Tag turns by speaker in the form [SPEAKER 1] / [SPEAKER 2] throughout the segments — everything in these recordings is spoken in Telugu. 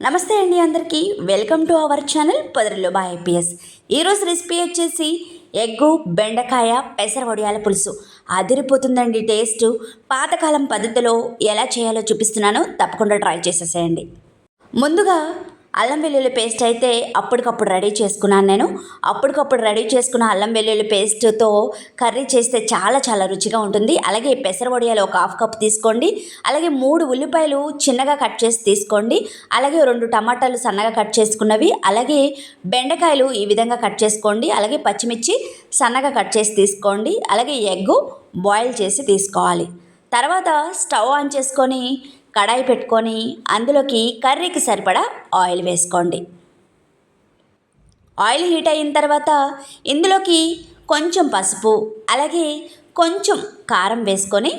[SPEAKER 1] నమస్తే అండి అందరికీ. వెల్కమ్ టు అవర్ ఛానల్ పొదరిలో బా ఐపీఎస్. ఈరోజు రెసిపీ వచ్చేసి ఎగ్గు బెండకాయ పెసర వడియాల పులుసు. అదిరిపోతుందండి టేస్ట్. పాతకాలం పద్ధతిలో ఎలా చేయాలో చూపిస్తున్నాను. తప్పకుండా ట్రై చేసేసేయండి. ముందుగా అల్లం వెల్లుల్లి పేస్ట్ అయితే అప్పటికప్పుడు రెడీ చేసుకున్నాను నేను. అప్పటికప్పుడు రెడీ చేసుకున్న అల్లం వెల్లుల్లి పేస్ట్తో కర్రీ చేస్తే చాలా చాలా రుచిగా ఉంటుంది. అలాగే పెసర వడియాలు ఒక హాఫ్ కప్ తీసుకోండి. అలాగే మూడు ఉల్లిపాయలు చిన్నగా కట్ చేసి తీసుకోండి. అలాగే రెండు టమాటాలు సన్నగా కట్ చేసుకున్నవి. అలాగే బెండకాయలు ఈ విధంగా కట్ చేసుకోండి. అలాగే పచ్చిమిర్చి సన్నగా కట్ చేసి తీసుకోండి. అలాగే ఎగ్గు బాయిల్ చేసి తీసుకోవాలి. తర్వాత స్టవ్ ఆన్ చేసుకొని కడాయి పెట్టుకొని అందులోకి కర్రీకి సరిపడా ఆయిల్ వేసుకోండి. ఆయిల్ హీట్ అయిన తర్వాత ఇందులోకి కొంచెం పసుపు అలాగే కొంచెం కారం వేసుకొని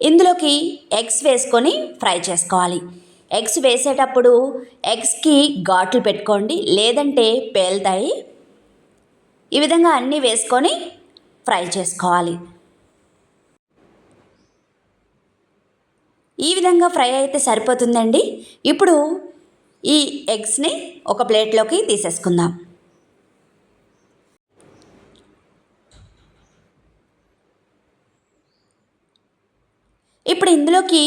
[SPEAKER 1] ఇందులోకి ఎగ్స్ వేసుకొని ఫ్రై చేసుకోవాలి. ఎగ్స్ వేసేటప్పుడు ఎగ్స్కి ఘాట్లు పెట్టుకోండి లేదంటే పేలుతాయి. ఈ విధంగా అన్నీ వేసుకొని ఫ్రై చేసుకోవాలి. ఈ విధంగా ఫ్రై అయితే సరిపోతుందండి. ఇప్పుడు ఈ ఎగ్స్ని ఒక ప్లేట్లోకి తీసేసుకుందాం. ఇప్పుడు ఇందులోకి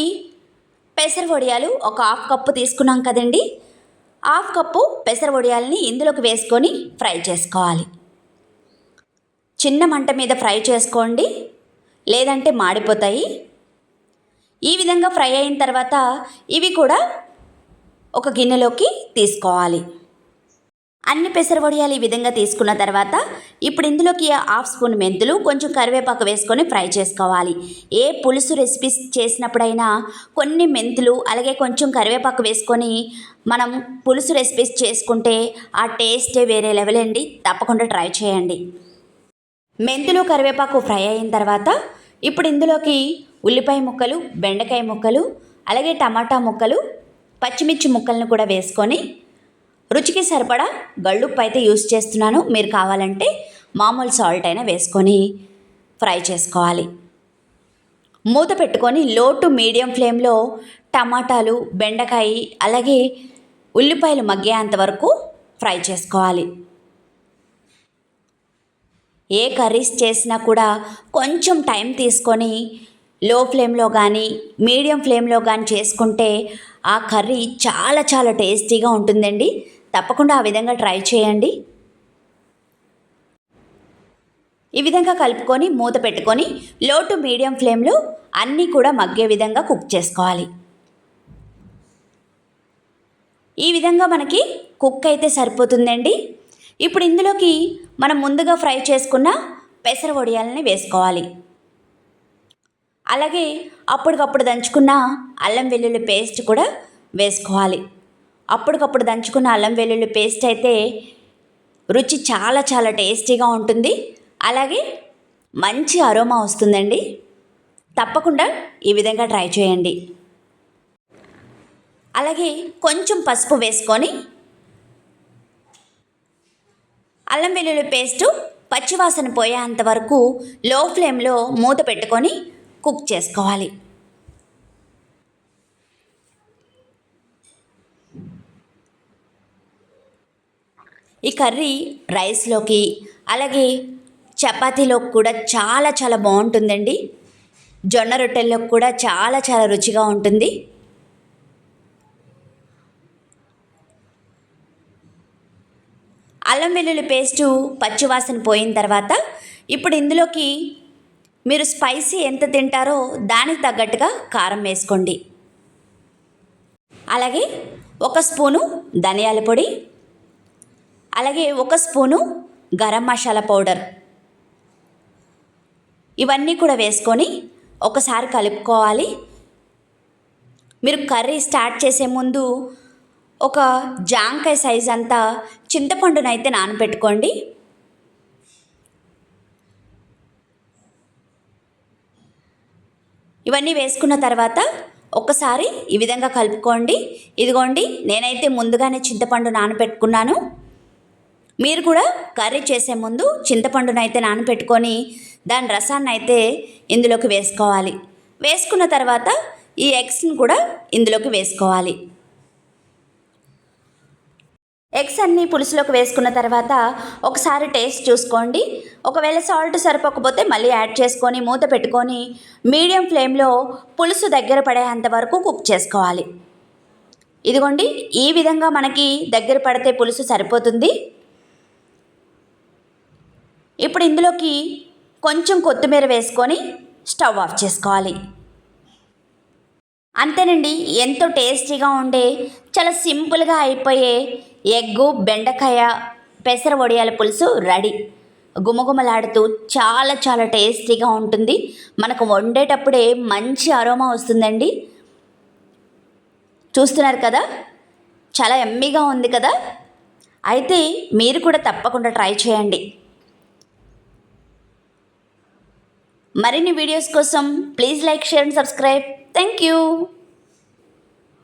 [SPEAKER 1] పెసర వడియాలు ఒక హాఫ్ కప్పు తీసుకున్నాం కదండి. హాఫ్ కప్పు పెసర వడియాలని ఇందులోకి వేసుకొని ఫ్రై చేసుకోవాలి. చిన్న మంట మీద ఫ్రై చేసుకోండి. లేదంటే మాడిపోతాయి. ఈ విధంగా ఫ్రై అయిన తర్వాత ఇవి కూడా ఒక గిన్నెలోకి తీసుకోవాలి. అన్ని పెసర వడియాలు ఈ విధంగా తీసుకున్న తర్వాత ఇప్పుడు ఇందులోకి హాఫ్ స్పూన్ మెంతులు కొంచెం కరివేపాకు వేసుకొని ఫ్రై చేసుకోవాలి. ఏ పులుసు రెసిపీస్ చేసినప్పుడైనా కొన్ని మెంతులు అలాగే కొంచెం కరివేపాకు వేసుకొని మనం పులుసు రెసిపీస్ చేసుకుంటే ఆ టేస్టే వేరే లెవెల్ అండి. తప్పకుండా ట్రై చేయండి. మెంతులు కరివేపాకు ఫ్రై అయిన తర్వాత ఇప్పుడు ఇందులోకి ఉల్లిపాయ ముక్కలు బెండకాయ ముక్కలు అలాగే టమాటా ముక్కలు పచ్చిమిర్చి ముక్కలను కూడా వేసుకొని రుచికి సరిపడా గళ్ళుప్పు అయితే యూస్ చేస్తున్నాను. మీరు కావాలంటే మామూలు సాల్ట్ అయినా వేసుకొని ఫ్రై చేసుకోవాలి. మూత పెట్టుకొని లో టు మీడియం ఫ్లేమ్లో టమాటాలు బెండకాయ అలాగే ఉల్లిపాయలు మగ్గేంత వరకు ఫ్రై చేసుకోవాలి. ఏ కర్రీస్ చేసినా కూడా కొంచెం టైం తీసుకొని లో ఫ్లేమ్లో కానీ మీడియం ఫ్లేమ్లో కానీ చేసుకుంటే ఆ కర్రీ చాలా చాలా టేస్టీగా ఉంటుందండి. తప్పకుండా ఆ విధంగా ట్రై చేయండి. ఈ విధంగా కలుపుకొని మూత పెట్టుకొని లో టు మీడియం ఫ్లేమ్లో అన్నీ కూడా మగ్గే విధంగా కుక్ చేసుకోవాలి. ఈ విధంగా మనకి కుక్ అయితే సరిపోతుందండి. ఇప్పుడు ఇందులోకి మనం ముందుగా ఫ్రై చేసుకున్న పెసర వడియాలని వేసుకోవాలి. అలాగే అప్పటికప్పుడు దంచుకున్న అల్లం వెల్లుల్లి పేస్ట్ కూడా వేసుకోవాలి. అప్పటికప్పుడు దంచుకున్న అల్లం వెల్లుల్లి పేస్ట్ అయితే రుచి చాలా చాలా టేస్టీగా ఉంటుంది. అలాగే మంచి అరోమా వస్తుందండి. తప్పకుండా ఈ విధంగా ట్రై చేయండి. అలాగే కొంచెం పసుపు వేసుకొని అల్లం వెల్లుల్లి పేస్టు పచ్చివాసన పోయేంత వరకు లో ఫ్లేమ్లో మూత పెట్టుకొని కుక్ చేసుకోవాలి. ఈ కర్రీ రైస్లోకి అలాగే చపాతీలోకి కూడా చాలా చాలా బాగుంటుందండి. జొన్న రొట్టెల్లోకి కూడా చాలా చాలా రుచిగా ఉంటుంది. అల్లం వెల్లుల్లి పేస్టు పచ్చివాసన పోయిన తర్వాత ఇప్పుడు ఇందులోకి మీరు స్పైసీ ఎంత తింటారో దానికి తగ్గట్టుగా కారం వేసుకోండి. అలాగే ఒక స్పూను ధనియాల పొడి అలాగే ఒక స్పూను గరం మసాలా పౌడర్. ఇవన్నీ కూడా వేసుకొని ఒకసారి కలుపుకోవాలి. మీరు కర్రీ స్టార్ట్ చేసే ముందు ఒక జాంకాయ సైజ్ అంతా చింతపండునైతే నానబెట్టుకోండి. ఇవన్నీ వేసుకున్న తర్వాత ఒకసారి ఈ విధంగా కలుపుకోండి. ఇదిగోండి నేనైతే ముందుగానే చింతపండు నానబెట్టుకున్నాను. మీరు కూడా కర్రీ చేసే ముందు చింతపండునైతే నానబెట్టుకొని దాని రసాన్ని అయితే ఇందులోకి వేసుకోవాలి. వేసుకున్న తర్వాత ఈ ఎగ్స్ని కూడా ఇందులోకి వేసుకోవాలి. ఎగ్స్ అన్నీ పులుసులోకి వేసుకున్న తర్వాత ఒకసారి టేస్ట్ చూసుకోండి. ఒకవేళ సాల్ట్ సరిపోకపోతే మళ్ళీ యాడ్ చేసుకొని మూత పెట్టుకొని మీడియం ఫ్లేమ్లో పులుసు దగ్గర పడేంత వరకు కుక్ చేసుకోవాలి. ఇదిగోండి ఈ విధంగా మనకి దగ్గర పడితే పులుసు సరిపోతుంది. ఇప్పుడు ఇందులోకి కొంచెం కొత్తిమీర వేసుకొని స్టవ్ ఆఫ్ చేసుకోవాలి. అంతేనండి ఎంతో టేస్టీగా ఉండే చాలా సింపుల్గా అయిపోయే ఎగ్గు బెండకాయ పెసర వడియాల పులుసు రెడీ. గుమగుమలాడుతూ చాలా చాలా టేస్టీగా ఉంటుంది. మనకు వండేటప్పుడే మంచి అరోమా వస్తుందండి. చూస్తున్నారు కదా? చాలా ఎమ్మీగా ఉంది కదా? అయితే మీరు కూడా తప్పకుండా ట్రై చేయండి. మరిన్ని వీడియోస్ కోసం please like share and subscribe. Thank you.